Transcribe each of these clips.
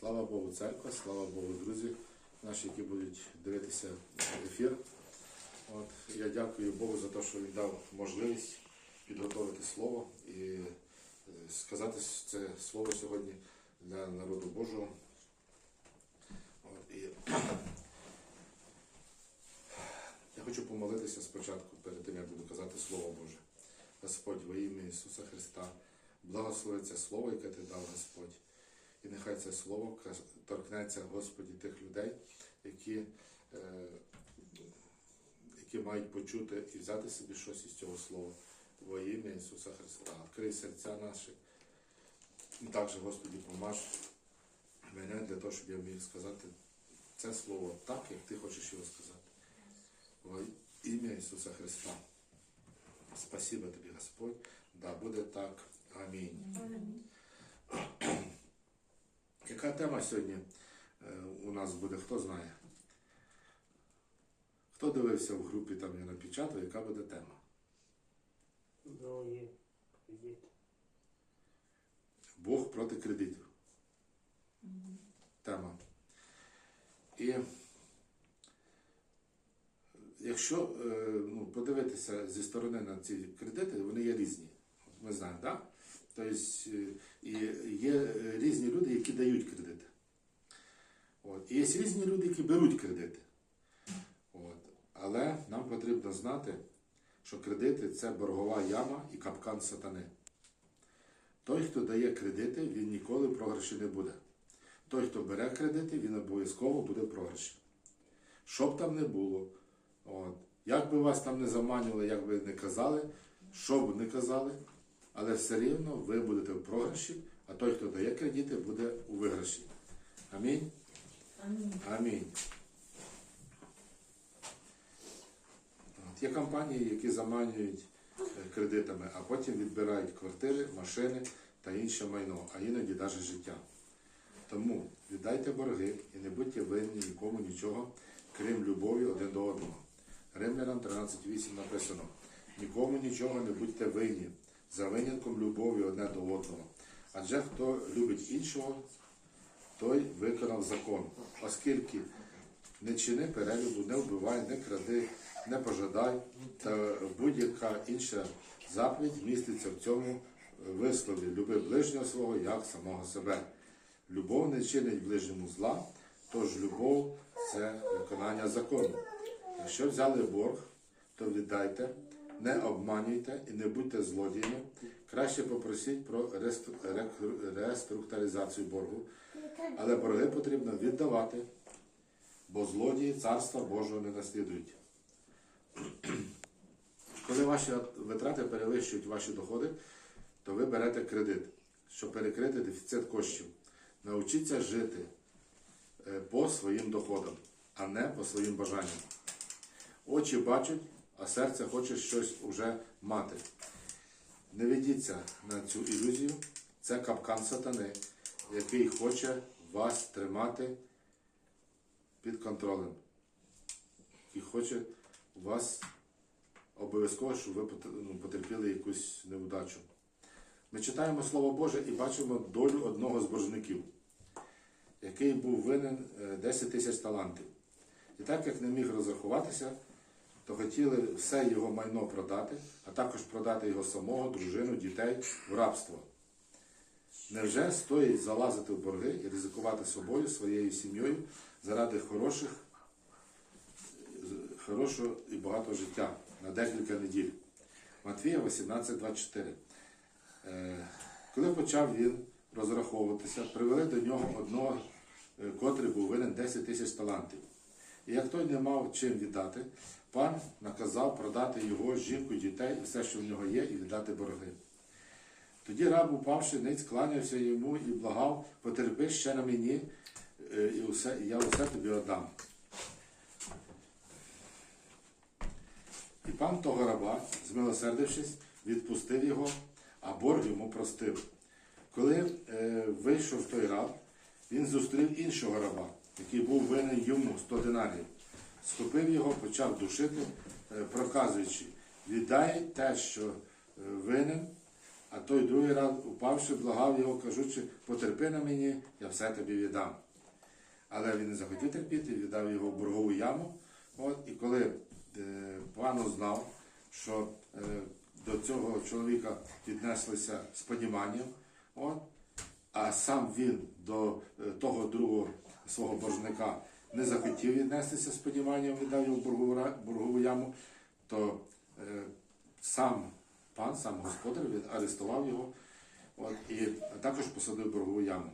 Слава Богу, церква, слава Богу, друзі, наші, які будуть дивитися ефір. От, я дякую Богу за те, що він дав можливість підготовити слово і е, сказати це слово сьогодні для народу Божого. От, і я хочу помолитися спочатку, перед тим, як буду казати Слово Боже. Господь, во ім'я Ісуса Христа, благослови це Слово, яке Ти дав, Господь. І нехай це слово торкнеться, Господі, тих людей, які, е, які мають почути і взяти собі щось із цього слова. Во ім'я Ісуса Христа. Відкрий серця наші. І також, Господі, помаж мене для того, щоб я міг сказати це слово так, як ти хочеш його сказати. Во ім'я Ісуса Христа. Спасибо тобі, Господь. Да, буде так. Амінь. Яка тема сьогодні е, у нас буде, хто знає? Хто дивився в групі, там я напечатав, яка буде тема? Бог проти кредитів. Тема. І якщо е, ну, подивитися зі сторони на ці кредити, вони є різні. Ми знаємо, так? Тобто, е, є різні люди, які дають кредити. От. І є різні люди, які беруть кредити. От. Але нам потрібно знати, що кредити це боргова яма і капкан сатани. Той, хто дає кредити, він ніколи програші не буде. Той, хто бере кредити, він обов'язково буде програші. Що б там не було, от, як би вас там не заманювали, як би не казали, що б не казали, але все рівно ви будете в програші, а той, хто дає кредити, буде у виграші. Амінь. Амінь. От, є компанії, які заманюють е, кредитами, а потім відбирають квартири, машини та інше майно, а іноді навіть життя. Тому віддайте борги і не будьте винні нікому нічого, крім любові один до одного. Римлянам 13.8 написано: нікому нічого не будьте винні, за винятком любові одне до одного. Адже хто любить іншого, той виконав закон, оскільки не чини перелюбу, не вбивай, не кради, не пожадай, та будь-яка інша заповідь міститься в цьому вислові люби ближнього свого як самого себе. Любов не чинить ближньому зла, тож любов це виконання закону. Якщо взяли борг, то віддайте, не обманюйте і не будьте злодіями. Краще попросіть про реструктуризацію боргу, але борги потрібно віддавати, бо злодії царства Божого не наслідують. Коли ваші витрати перевищують ваші доходи, то ви берете кредит, щоб перекрити дефіцит коштів. Навчіться жити е, по своїм доходам, а не по своїм бажанням. Очі бачать, а серце хоче щось уже мати. Не ведіться на цю ілюзію. Це капкан сатани, який хоче вас тримати під контролем. І хоче вас обов'язково, щоб ви ну, потерпіли якусь невдачу. Ми читаємо Слово Боже і бачимо долю одного з боржників, який був винен е, 10 тисяч талантів. І так як не міг розрахуватися, то хотіли все його майно продати, а також продати його самого, дружину, дітей в рабство. Невже стоїть залазити в борги і ризикувати собою, своєю сім'єю заради хороших, хорошого і багатого життя на декілька неділь? Матвія 18.24. Е, Коли почав він розраховуватися, привели до нього одного, е, котрий був винен 10 тисяч талантів. І як той не мав чим віддати, пан наказав продати його жінку, дітей і все, що в нього є, і віддати борги. Тоді раб, упавши, ниць кланявся йому і благав, потерпи ще на мені, е, і, усе, і я усе тобі отдам. І пан того раба, змилосердившись, відпустив його, а борг йому простив. Коли е, вийшов той раб, він зустрів іншого раба, який був винен йому 100 динарів. Схопив його, почав душити, е, проказуючи, віддай те, що е, винен, А той другий раз, упавши, благав його, кажучи, потерпи на мені, я все тобі віддам. Але він не захотів терпіти, віддав його в боргову яму. От, і коли е, пан узнав, що до цього чоловіка віднеслися з поніманням, от, а сам він до того другого свого боржника не захотів віднестися з поніманням, віддав його в боргову, боргову яму, то е, сам пан, сам господар арестував його от, і також посадив боргову яму.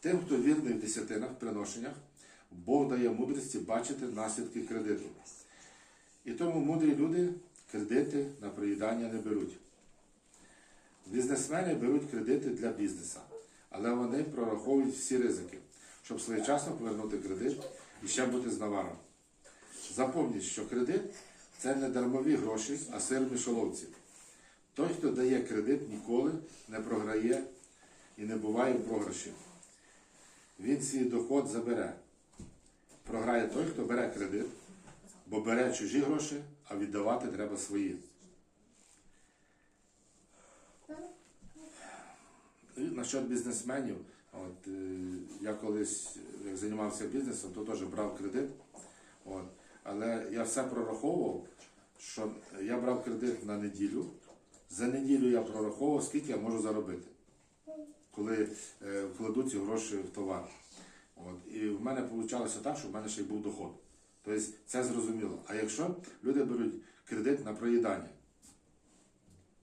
Тим, хто вірний в десятинах, приношеннях, Бог дає мудрості бачити наслідки кредиту. І тому мудрі люди кредити на проїдання не беруть. Бізнесмени беруть кредити для бізнеса, але вони прораховують всі ризики, щоб своєчасно повернути кредит і ще бути з наваром. Запомніть, що кредит це не дармові гроші, а сир в мішоловці. Той, хто дає кредит, ніколи не програє і не буває в програші. Він свій доход забере. Програє той, хто бере кредит, бо бере чужі гроші, а віддавати треба свої. Насчет бізнесменів, от, е, я колись як займався бізнесом, то теж брав кредит. От, але я все прораховував, що я брав кредит на неділю. За неділю я прораховував, скільки я можу заробити, коли е, вкладу ці гроші в товар. От, і в мене вийшло так, що в мене ще й був доход. Тобто це зрозуміло. А якщо люди беруть кредит на проїдання,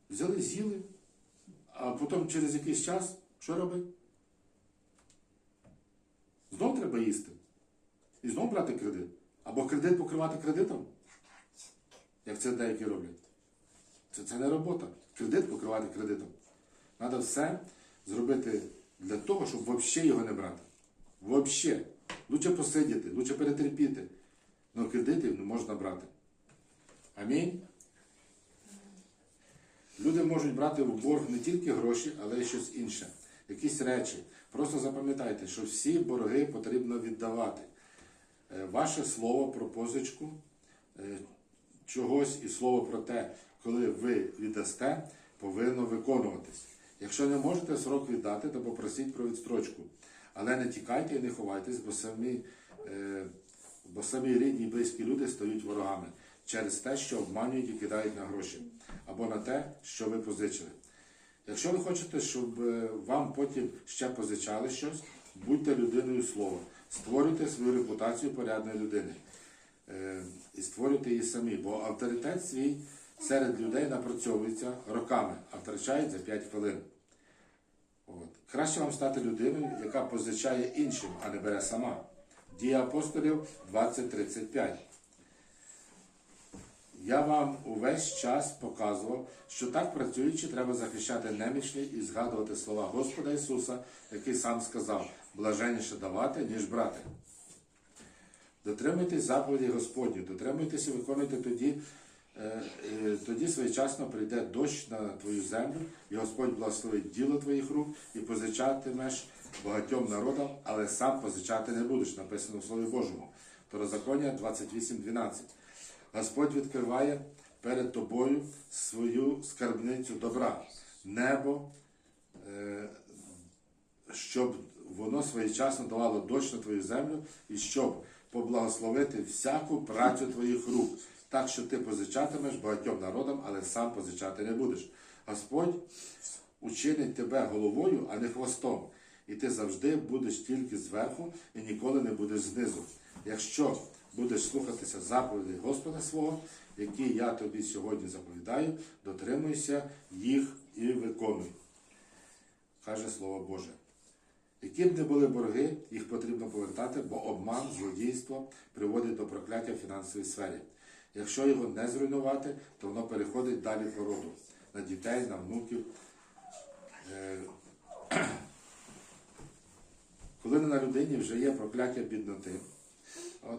взяли, з'їли, а потім через якийсь час що робить? Знов треба їсти. І знов брати кредит. Або кредит покривати кредитом, як це деякі роблять. Це, це не робота. Кредит покривати кредитом. Треба все зробити для того, щоб взагалі його не брати. Взагалі. Лучше посидіти, лучше перетерпіти. Але кредитів не можна брати. Амінь. Люди можуть брати в борг не тільки гроші, але й щось інше, якісь речі. Просто запам'ятайте, що всі борги потрібно віддавати. Е, Ваше слово про позичку е, чогось і слово про те, коли ви віддасте, повинно виконуватись. Якщо не можете срок віддати, то попросіть про відстрочку. Але не тікайте і не ховайтесь, бо самі, е, бо самі рідні і близькі люди стають ворогами через те, що обманюють і кидають на гроші, або на те, що ви позичили. Якщо ви хочете, щоб е, вам потім ще позичали щось, будьте людиною слова. Створюйте свою репутацію порядної людини. Е, І створюйте її самі, бо авторитет свій серед людей напрацьовується роками, а втрачають за 5 хвилин. От. Краще вам стати людиною, яка позичає іншим, а не бере сама. Дія апостолів 20.35. Я вам увесь час показував, що так працюючи, треба захищати немічний і згадувати слова Господа Ісуса, який сам сказав: блаженніше давати, ніж брати. Дотримуйтесь заповіді Господні, дотримуйтесь і виконуйте тоді, е, е, тоді своєчасно прийде дощ на твою землю, і Господь благословить діло твоїх рук і позичатимеш багатьом народам, але сам позичати не будеш, написано в Слові Божому. Второзаконня 28.12. Господь відкриває перед тобою свою скарбницю добра, небо, е, щоб воно своєчасно давало дощ на твою землю і щоб поблагословити всяку працю твоїх рук, так що ти позичатимеш багатьом народам, але сам позичати не будеш. Господь учинить тебе головою, а не хвостом, і ти завжди будеш тільки зверху і ніколи не будеш знизу. Якщо будеш слухатися заповідей Господа свого, які я тобі сьогодні заповідаю, дотримуйся їх і виконуй. Каже Слово Боже. Які б не були борги, їх потрібно повертати, бо обман, злодійство приводить до прокляття в фінансовій сфері. Якщо його не зруйнувати, то воно переходить далі по роду на дітей, на внуків. Е, Коли на людині вже є прокляття бідноти, от,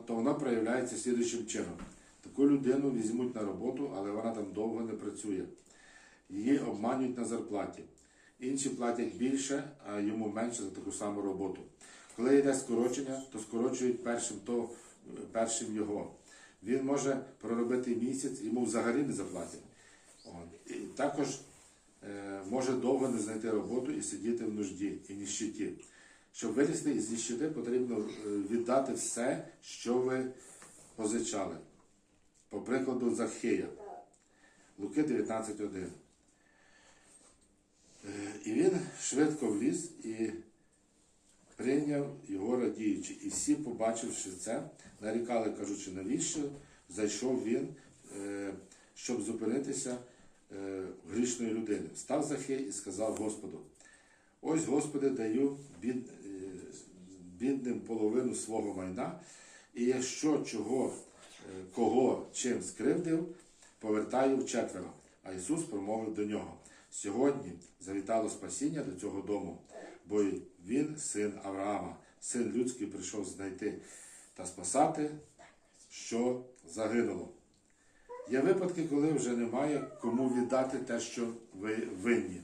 то воно проявляється слідуючим чином. Таку людину візьмуть на роботу, але вона там довго не працює. Її обманюють на зарплаті. Інші платять більше, а йому менше за таку саму роботу. Коли йде скорочення, то скорочують першим, то, першим його. Він може проробити місяць, йому взагалі не заплатять. І також е, може довго не знайти роботу і сидіти в нужді і ніщиті. Щоб вилізти із ніщити, потрібно е, віддати все, що ви позичали. По прикладу Захея. Луки 19.1. Е, І він швидко вліз і прийняв його радіючи. І всі, побачивши це, нарікали, кажучи, навіщо зайшов він, е, щоб зупинитися грішної людини. Став Захей і сказав Господу: Ось, Господи, даю бід, бідним половину свого майна, і якщо чого, е, кого чим скривдив, повертаю вчетверо. А Ісус промовив до нього: Сьогодні завітало спасіння до цього дому, бо він син Авраама, син людський прийшов знайти та спасати, що загинуло. Є випадки, коли вже немає кому віддати те, що ви винні.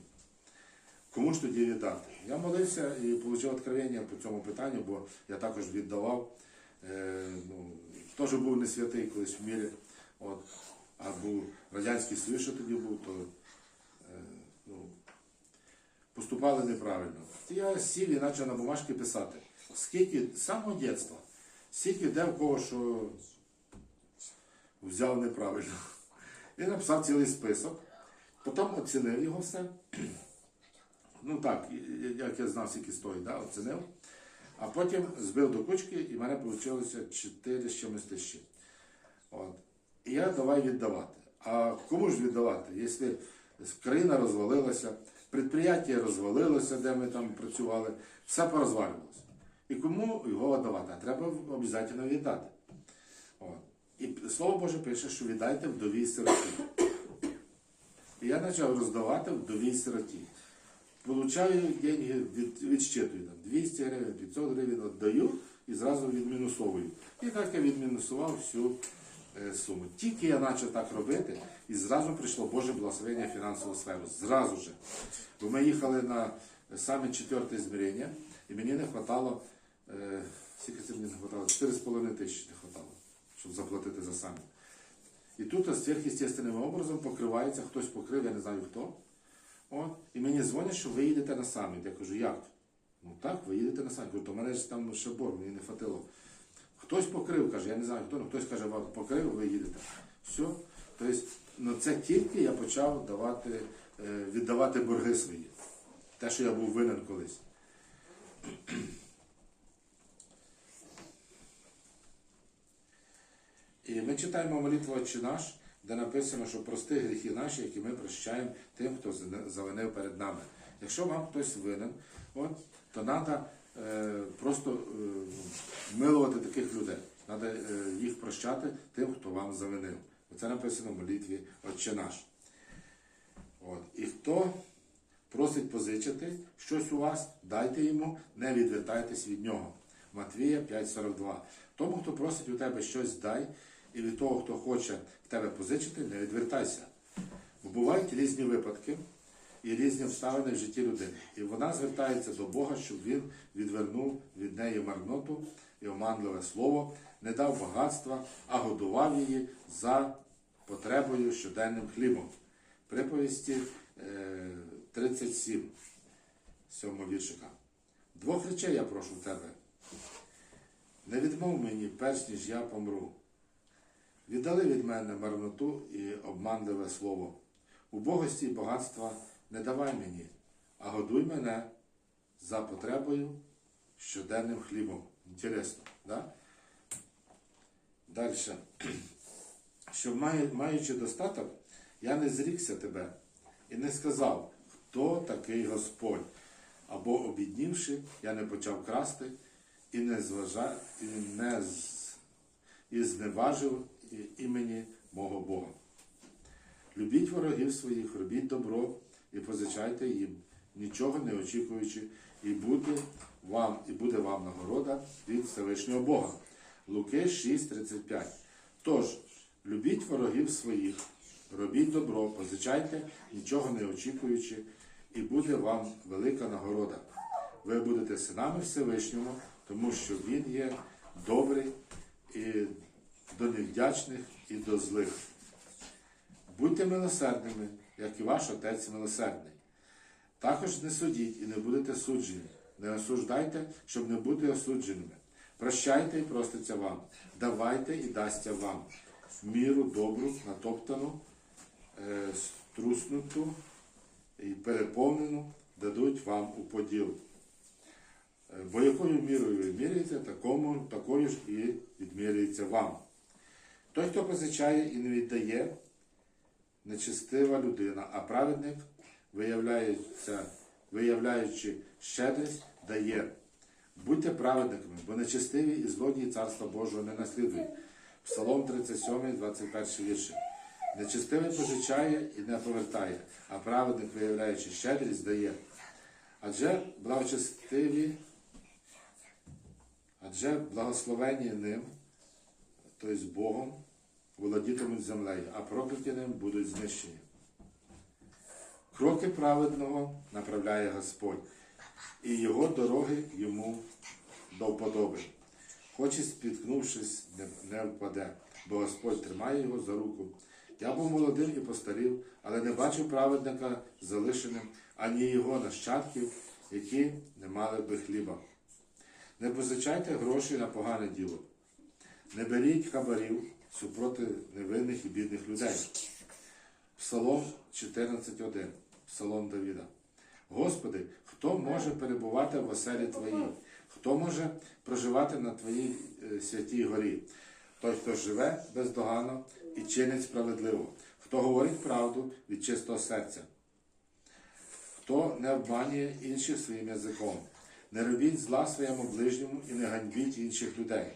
Кому ж тоді віддати? Я молився і отримав откровення по цьому питанню, бо я також віддавав. Е, ну, теж був не святий колись в мірі. От, а був Радянський Союз, що тоді був, то е, ну, поступали неправильно. Я сів і почав на бумажки писати. Скільки з самого дитинства, скільки де в кого що взяв неправильно. І написав цілий список, потім оцінив його все. Ну так, як я знав, скільки стоїть, да, оцінив. А потім збив до кучки, і в мене вийшло 4 з чимось тисячі. От. І я давай віддавати. А кому ж віддавати? Якщо країна розвалилася, підприємство розвалилося, де ми там працювали, все порозвалювалося. І кому його віддавати? А треба обов'язково віддати. От. І слово Боже пише, що віддайте вдові і сироті. І я почав роздавати вдові і сироті. Получаю деньги, від, відщитую там 200 гривень, 500 гривень віддаю і зразу відмінусовую. І так я відмінусував всю е, суму. Тільки я почав так робити, і зразу прийшло Боже благословення фінансову сферу. Зразу же. Бо ми їхали на саме четверте змірення, і мені не вистачало, е, скільки це мені не вистачало? 4,5 тисячі не вистачало, щоб заплатити за самі. І тут сверхъестественним образом покривається, хтось покрив, я не знаю хто. От, і мені дзвонять, що ви їдете на саміт. Я кажу, як? Ну так, ви їдете на саміт. Кажу, то мене ж там ще борг, мені не хватило. Хтось покрив, каже, я не знаю хто, ну хтось каже, вам покрив, ви їдете. Все. Тобто, ну це тільки я почав давати, е, віддавати борги свої. Те, що я був винен колись. І ми читаємо молитву «Отче наш, де написано, що прости гріхи наші, які ми прощаємо тим, хто завинив перед нами. Якщо вам хтось винен, от, то треба е, просто е, милувати таких людей. Треба е, їх прощати тим, хто вам завинив. Це написано в молитві Отче наш. От. І хто просить позичити щось у вас, дайте йому, не відвертайтесь від нього. Матвія 5,42. Тому, хто просить у тебе щось, дай, і від того, хто хоче в тебе позичити, не відвертайся. Бо бувають різні випадки і різні обставини в житті людини. І вона звертається до Бога, щоб він відвернув від неї марноту і оманливе слово, не дав багатства, а годував її за потребою щоденним хлібом. Приповісті е, 37, 7 віршика. Двох речей я прошу тебе. Не відмов мені, перш ніж я помру. Віддали від мене марноту і обманливе слово. Убогості і багатства не давай мені, а годуй мене за потребою щоденним хлібом. Інтересно, да? Далі. Щоб маючи достаток, я не зрікся тебе і не сказав, хто такий Господь. Або обіднівши, я не почав красти і не зважа, і не і зневажив імені мого Бога. Любіть ворогів своїх, робіть добро і позичайте їм, нічого не очікуючи, і буде вам, і буде вам нагорода від Всевишнього Бога. Луки 6:35. Тож, любіть ворогів своїх, робіть добро, позичайте, нічого не очікуючи, і буде вам велика нагорода. Ви будете синами Всевишнього, тому що Він є добрий і до невдячних і до злих. Будьте милосердними, як і ваш Отець милосердний. Також не судіть і не будете суджені. Не осуждайте, щоб не бути осудженими. Прощайте і проститься вам. Давайте і дасться вам. Міру добру, натоптану, е, струснуту і переповнену дадуть вам у поділ. Е, Бо якою мірою ви міряєте, такому, такою ж і відміряється вам. Той, хто позичає і не віддає, нечестива людина, а праведник, виявляючи щедрість, дає. Будьте праведниками, бо нечестиві і злодії Царства Божого не наслідують. Псалом 37, 21 вірші. Нечестивий позичає і не повертає, а праведник, виявляючи щедрість, дає. Адже благочестиві, адже благословені ним, тобто Богом, володітимуть землею, а прокляті ним будуть знищені. Кроки праведного направляє Господь, і його дороги йому до вподоби. Хоч і спіткнувшись, не, впаде, бо Господь тримає його за руку. Я був молодим і постарів, але не бачив праведника залишеним, ані його нащадків, які не мали би хліба. Не позичайте гроші на погане діло. Не беріть хабарів супроти невинних і бідних людей. Псалом 14.1. Псалом Давіда. Господи, хто може перебувати в оселі Твоїй? Хто може проживати на Твоїй е, святій горі? Той, хто живе бездоганно і чинить справедливо, хто говорить правду від чистого серця, хто не обманює інших своїм язиком, не робіть зла своєму ближньому і не ганьбіть інших людей.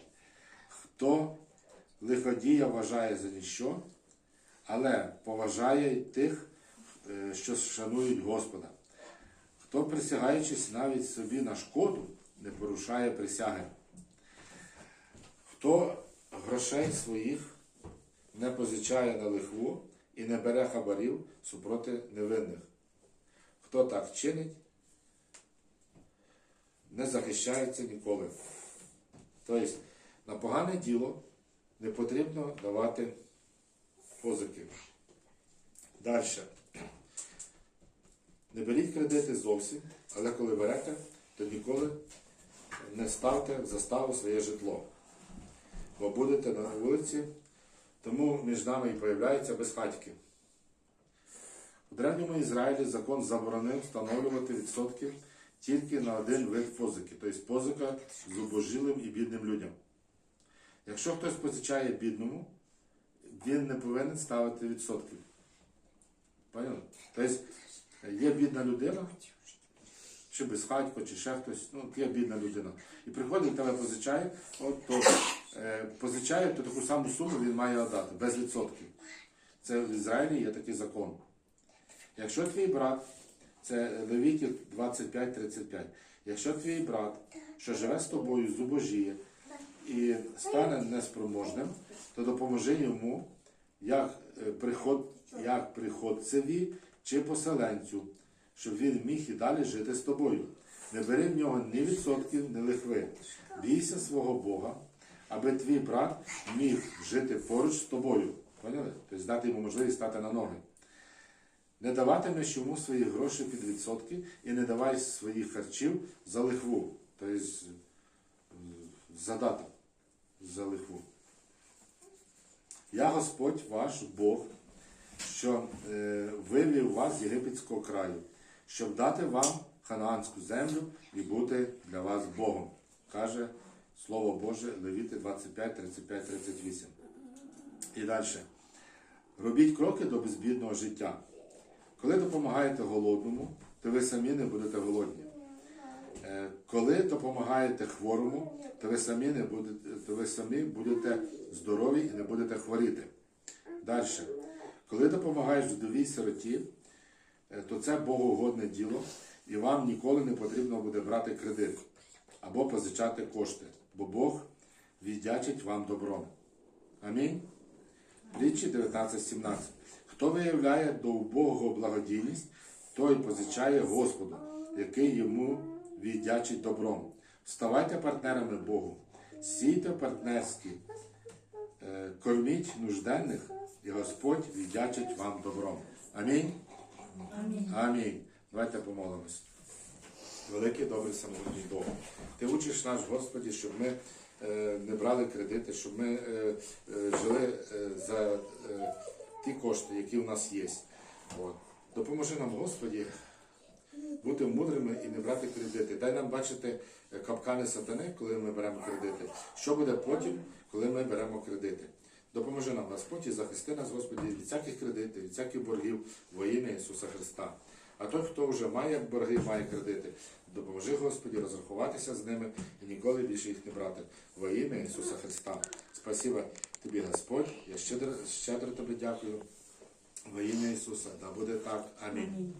Хто лиходія вважає за ніщо, але поважає тих, е, що шанують Господа. Хто, присягаючись навіть собі на шкоду, не порушає присяги. Хто грошей своїх не позичає на лихву і не бере хабарів супроти невинних. Хто так чинить, не захищається ніколи. Тобто на погане діло не потрібно давати позики. Далі. Не беріть кредити зовсім, але коли берете, то ніколи не ставте в заставу своє житло. Бо будете на вулиці, тому між нами і появляються безхатьки. У древньому Ізраїлі закон заборонив встановлювати відсотки тільки на один вид позики, тобто позика зубожілим і бідним людям. Якщо хтось позичає бідному, він не повинен ставити відсотків. Поняли? Тобто є бідна людина, чи безхатько, чи ще хтось, ну є бідна людина. І приходить, тебе позичає, от то е, позичає, то таку саму суму він має віддати, без відсотків. Це в Ізраїлі є такий закон. Якщо твій брат, це Левітів 25-35, якщо твій брат, що живе з тобою, зубожіє і стане неспроможним, то допоможи йому як, е, приход, як приходцеві чи поселенцю, щоб він міг і далі жити з тобою. Не бери в нього ні відсотків, ні лихви. Бійся свого Бога, аби твій брат міг жити поруч з тобою. Поняли? Тобто дати йому можливість стати на ноги. Не даватимеш йому свої гроші під відсотки і не давай своїх харчів за лихву, тобто е, задаток за лихву. Я Господь ваш Бог, що е, вивів вас з єгипетського краю, щоб дати вам ханаанську землю і бути для вас Богом, каже Слово Боже Левіти 25, 35, 38. І далі. Робіть кроки до безбідного життя. Коли допомагаєте голодному, то ви самі не будете голодні. Е, Коли допомагаєте хворому, то ви самі не будете, то ви самі будете здорові і не будете хворіти. Далі. Коли допомагаєш вдовій сироті, е, то це богоугодне діло, і вам ніколи не потрібно буде брати кредит або позичати кошти, бо Бог віддячить вам добром. Амінь. Притчі 19.17. Хто виявляє до убогого благодійність, той позичає Господу, який йому віддячить добром. Ставайте партнерами Богу, сійте партнерські, Е, Корміть нужденних, і Господь віддячить вам добром. Амінь. Амінь. Давайте помолимось. Великий добрий самотній Бог. Ти учиш нас, Господі, щоб ми е, не брали кредити, щоб ми е, е, жили е, за е, ті кошти, які у нас є. От. Допоможи нам, Господі, бути мудрими і не брати кредити. Дай нам бачити е, капкани сатани, коли ми беремо кредити. Що буде потім, коли ми беремо кредити? Допоможи нам, Господь, і захисти нас, Господі, від всяких кредитів, від всяких боргів во ім'я Ісуса Христа. А той, хто вже має борги, має кредити, допоможи, Господі, розрахуватися з ними і ніколи більше їх не брати. Во ім'я Ісуса Христа. Спасибо тобі, Господь. Я щедро, щедро тобі дякую. Во ім'я Ісуса. Да буде так. Амінь.